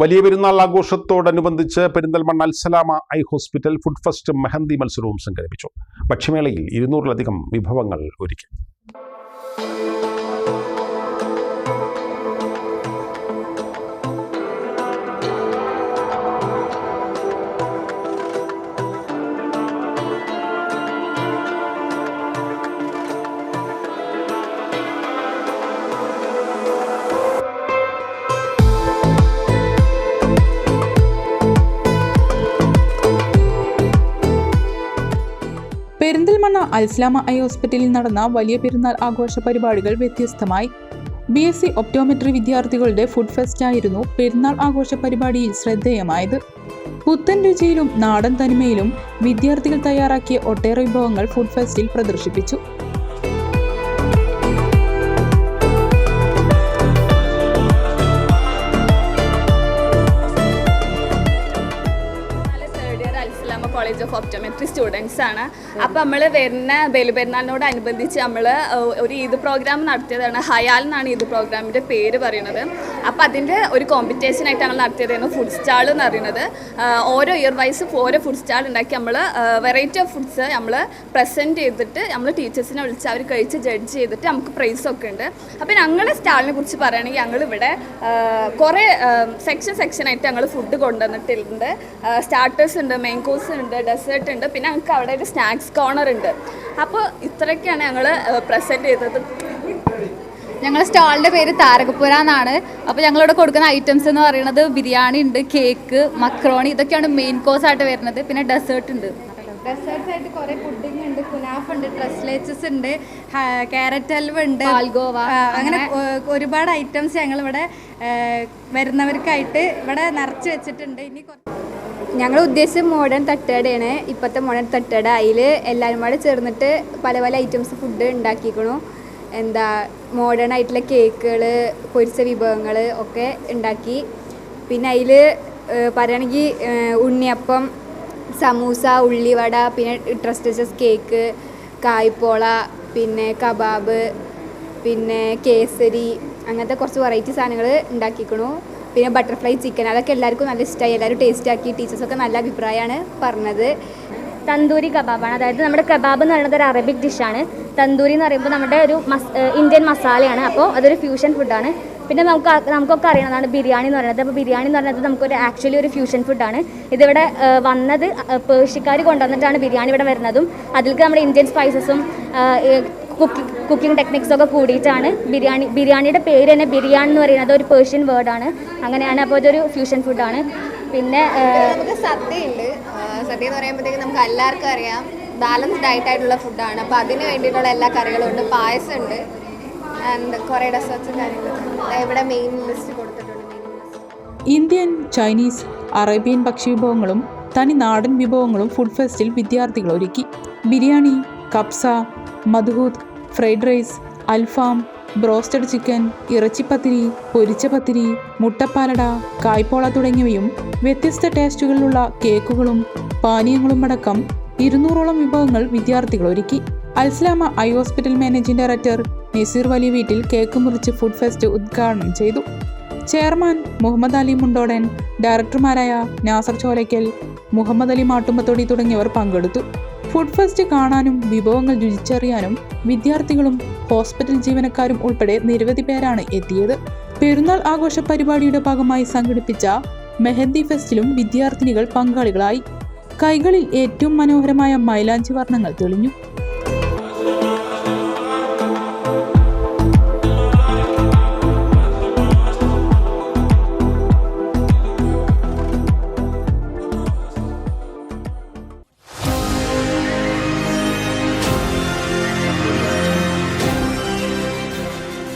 വലിയ പെരുന്നാൾ ആഘോഷത്തോടനുബന്ധിച്ച് Perinthalmanna Alsalama eye hospital food fest mehndi മത്സരവും സംഘടിപ്പിച്ചു. ഭക്ഷ്യമേളയിൽ ഇരുന്നൂറിലധികം വിഭവങ്ങൾ ഒരുക്കി. പെരിന്തൽമണ്ണ അൽസ്ലാമ ഐ ഹോസ്പിറ്റലിൽ നടന്ന വലിയ പെരുന്നാൾ ആഘോഷ പരിപാടികൾ വ്യത്യസ്തമായി. ബി എസ് സി ഒപ്റ്റോമെട്രി വിദ്യാർത്ഥികളുടെ ഫുഡ് ഫെസ്റ്റ് ആയിരുന്നു പെരുന്നാൾ ആഘോഷ പരിപാടിയിൽ ശ്രദ്ധേയമായത്. പുത്തൻ രുചിയിലും നാടൻ തനിമയിലും വിദ്യാർത്ഥികൾ തയ്യാറാക്കിയ ഒട്ടേറെ വിഭവങ്ങൾ ഫുഡ് ഫെസ്റ്റിൽ പ്രദർശിപ്പിച്ചു. കോളേജ് ഓഫ് ഓപ്റ്റോമെട്രി സ്റ്റുഡൻസ് ആണ്. അപ്പൊ നമ്മൾ വരുന്ന ബലിപെരുന്നാളിനോടനുബന്ധിച്ച് നമ്മൾ ഒരു ഈദ് പ്രോഗ്രാം നടത്തിയതാണ്. ഹയാൽ എന്നാണ് ഈദ് പ്രോഗ്രാമിന്റെ പേര് പറയുന്നത്. അപ്പൊ അതിന്റെ ഒരു കോമ്പറ്റീഷൻ ആയിട്ട് ഞങ്ങൾ നടത്തിയതായിരുന്നു ഫുഡ് സ്റ്റാൾ എന്ന് പറയുന്നത്. ഓരോ ഇയർ വൈസ് ഓരോ ഫുഡ് സ്റ്റാൾ ഉണ്ടാക്കി നമ്മൾ വെറൈറ്റി ഓഫ് ഫുഡ്സ് നമ്മൾ പ്രസന്റ് ചെയ്തിട്ട് നമ്മൾ ടീച്ചേഴ്സിനെ വിളിച്ച് അവർ കഴിച്ച് ജഡ്ജ് ചെയ്തിട്ട് നമുക്ക് പ്രൈസ് ഒക്കെ ഉണ്ട്. അപ്പൊ ഞങ്ങളുടെ സ്റ്റാളിനെ കുറിച്ച് പറയുകയാണെങ്കിൽ ഞങ്ങൾ ഇവിടെ കുറേ സെക്ഷൻ സെക്ഷനായിട്ട് ഞങ്ങൾ ഫുഡ് കൊണ്ടുവന്നിട്ടുണ്ട്. സ്റ്റാർട്ടേഴ്സ് ഉണ്ട് മെയിൻ കോഴ്സ് ഉണ്ട് ഡെസേർട്ട് ഉണ്ട്. പിന്നെ ഞങ്ങൾക്ക് അവിടെ ഒരു സ്നാക്സ് കോർണർ ഉണ്ട്. അപ്പോൾ ഇത്രയൊക്കെയാണ് ഞങ്ങൾ പ്രസന്റ് ചെയ്തത്. ഞങ്ങളുടെ സ്റ്റാളിന്റെ പേര് താരകപ്പുര എന്നാണ്. അപ്പോൾ ഞങ്ങളിവിടെ കൊടുക്കുന്ന ഐറ്റംസ് എന്ന് പറയുന്നത് ബിരിയാണി ഉണ്ട് കേക്ക് മക്രോണി ഇതൊക്കെയാണ് മെയിൻ കോഴ്സ് ആയിട്ട് വരുന്നത്. പിന്നെ ഡെസേർട്ട് ഉണ്ട്. ഡെസേർട്ട്സ് ആയിട്ട് കുറേ പുഡിംഗ് ഉണ്ട് കുനാഫ് ഉണ്ട് ട്രസ്ലേച്ചസ് ഉണ്ട് ക്യാരറ്റ് അൽവ് ഉണ്ട്. ആൽഗോവ അങ്ങനെ ഒരുപാട് ഐറ്റംസ് ഞങ്ങളിവിടെ വരുന്നവർക്കായിട്ട് ഇവിടെ നിറച്ച് വെച്ചിട്ടുണ്ട്. ഇനി കുറച്ച് ഞങ്ങൾ ഉദ്ദേശിച്ച മോഡേൺ തട്ടുകടയാണ്. ഇപ്പോഴത്തെ മോഡേൺ തട്ടുകട. അതിൽ എല്ലാവരും കൂടെ ചേർന്നിട്ട് പല പല ഐറ്റംസ് ഫുഡ് ഉണ്ടാക്കിക്കണു. എന്താ മോഡേൺ ആയിട്ടുള്ള കേക്കുകൾ പൊരിച്ച വിഭവങ്ങൾ ഒക്കെ ഉണ്ടാക്കി. പിന്നെ അതിൽ പറയുകയാണെങ്കിൽ ഉണ്ണിയപ്പം സമൂസ ഉള്ളിവട പിന്നെ ട്രസ്റ്റസ് കേക്ക് കായ്പോള പിന്നെ കബാബ് പിന്നെ കേസരി അങ്ങനത്തെ കുറച്ച് വെറൈറ്റി സാധനങ്ങൾ ഉണ്ടാക്കിക്കണു. പിന്നെ ബട്ടർഫ്ലൈ ചിക്കൻ അതൊക്കെ എല്ലാവർക്കും നല്ല ഇഷ്ടമായി എല്ലാവരും ടേസ്റ്റ് ആക്കി. ടീച്ചേഴ്സൊക്കെ നല്ല അഭിപ്രായമാണ് പറഞ്ഞത്. തന്തൂരി കബാബാണ്. അതായത് നമ്മുടെ കബാബ് എന്ന് പറയുന്നത് ഒരു അറബിക് ഡിഷാണ് തന്തൂരി എന്ന് പറയുമ്പോൾ നമ്മുടെ ഒരു മസ് ഇന്ത്യൻ മസാലയാണ് അപ്പോൾ അതൊരു ഫ്യൂഷൻ ഫുഡാണ് പിന്നെ നമുക്ക് നമുക്കൊക്കെ അറിയണതാണ് ബിരിയാണി എന്ന് പറയുന്നത്. അപ്പോൾ ബിരിയാണി എന്ന് പറയുന്നത് നമുക്കൊരു ആക്ച്വലി ഒരു ഫ്യൂഷൻ ഫുഡാണ് ഇതിവിടെ വന്നത് പേർഷ്യക്കാർ കൊണ്ടുവന്നിട്ടാണ് ബിരിയാണി ഇവിടെ വരുന്നതും. അതിലേക്ക് നമ്മുടെ ഇന്ത്യൻ സ്പൈസസും കുക്കിംഗ് കുക്കിംഗ് ടെക്നിക്സൊക്കെ കൂടിയിട്ടാണ് ബിരിയാണി ബിരിയാണിയുടെ പേര് തന്നെ ബിരിയാണി എന്ന് പറയുന്നത്. ഒരു പേർഷ്യൻ വേർഡാണ് അങ്ങനെയാണ് അപ്പോൾ ഇതൊരു ഫ്യൂഷൻ ഫുഡാണ് പിന്നെ നമുക്ക് സദ്യയുണ്ട്. സദ്യ എന്ന് പറയുമ്പോഴത്തേക്ക് നമുക്ക് എല്ലാവർക്കും അറിയാം. ബാലൻസ്ഡ് ഡയറ്റ് ആയിട്ടുള്ള ഫുഡാണ് അപ്പോൾ അതിന് വേണ്ടിയിട്ടുള്ള എല്ലാ കറികളും ഉണ്ട്. പായസം ഉണ്ട് ആൻഡ് കുറേ ഡെസേർട്സും കാര്യങ്ങളൊക്കെ ഉണ്ട്. ഇവിടെ മെയിൻ ലിസ്റ്റ് കൊടുത്തിട്ടുണ്ട്. ഇന്ത്യൻ ചൈനീസ് അറേബ്യൻ ഭക്ഷ്യവിഭവങ്ങളും തനി നാടൻ വിഭവങ്ങളും ഫുഡ് ഫെസ്റ്റിൽ വിദ്യാർത്ഥികൾ ഒരുക്കി. ബിരിയാണി കപ്സ മധുഹൂത്ത് ഫ്രൈഡ് റൈസ് അൽഫാം ബ്രോസ്റ്റഡ് ചിക്കൻ ഇറച്ചിപ്പത്തിരി പൊരിച്ച പത്തിരി മുട്ടപ്പാലട കായ്പോള തുടങ്ങിയവയും വ്യത്യസ്ത ടേസ്റ്റുകളിലുള്ള കേക്കുകളും പാനീയങ്ങളും അടക്കം ഇരുന്നൂറോളം വിഭവങ്ങൾ വിദ്യാർത്ഥികൾ ഒരുക്കി. Al Salama eye hospital managing director Naseer Vali വീട്ടിൽ കേക്ക് മുറിച്ച് ഫുഡ് ഫെസ്റ്റ് ഉദ്ഘാടനം ചെയ്തു. ചെയർമാൻ മുഹമ്മദ് അലി മുണ്ടോടൻ ഡയറക്ടർമാരായ നാസർ ചോലയ്ക്കൽ മുഹമ്മദ് അലി മാട്ടുമ്പത്തൊടി തുടങ്ങിയവർ പങ്കെടുത്തു. ഫുഡ് ഫെസ്റ്റ് കാണാനും വിഭവങ്ങൾ രുചിച്ചറിയാനും വിദ്യാർത്ഥികളും ഹോസ്പിറ്റൽ ജീവനക്കാരും ഉൾപ്പെടെ നിരവധി പേരാണ് എത്തിയത്. പെരുന്നാൾ ആഘോഷ പരിപാടിയുടെ ഭാഗമായി സംഘടിപ്പിച്ച മെഹന്തി ഫെസ്റ്റിലും വിദ്യാർത്ഥിനികൾ പങ്കാളികളായി. കൈകളിൽ ഏറ്റവും മനോഹരമായ മൈലാഞ്ചി വർണങ്ങൾ തെളിഞ്ഞു.